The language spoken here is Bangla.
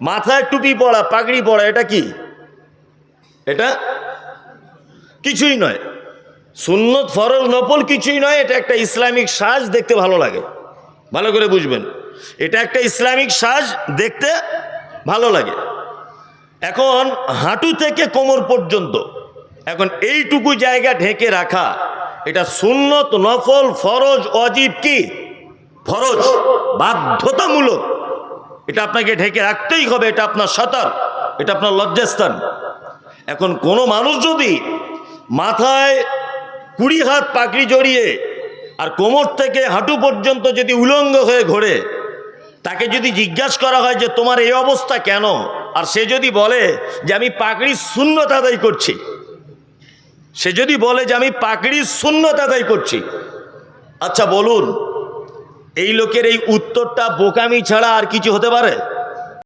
মাথায় টুপি পড়া, পাগড়ি পড়া, এটা কি? এটা কিছুই নয়। সুন্নত, ফরজ, নফল কিছুই নয়, এটা একটা ইসলামিক সাজ দেখতে ভালো লাগে। ভালো করে বুঝবেন। এটা একটা ইসলামিক সাজ দেখতে ভালো লাগে। এখন হাঁটু থেকে কোমর পর্যন্ত, এখন এইটুকু জায়গা ঢেকে রাখা, এটা সুন্নত, নফল, ফরজ, অজিব কি? ফরজ, বাধ্যতামূলক। এটা আপনাকে ঢেকে রাখতেই হবে, এটা আপনার সাঁতার, এটা আপনার লজ্জাস্থান। এখন কোনো মানুষ যদি মাথায় কুড়ি হাত পাকড়ি জড়িয়ে আর কোমর থেকে হাঁটু পর্যন্ত যদি উলঙ্গ হয়ে ঘোরে, তাকে যদি জিজ্ঞাসা করা হয় যে, তোমার এই অবস্থা কেন? আর সে যদি বলে যে, আমি পাকড়ি শূন্যতা আদায় করছি। সে যদি বলে যে, আমি পাকড়ি শূন্যতা আদায় করছি। আচ্ছা বলুন এই লোকের এই উত্তরটা বোকামি ছাড়া আর কিছু হতে পারে?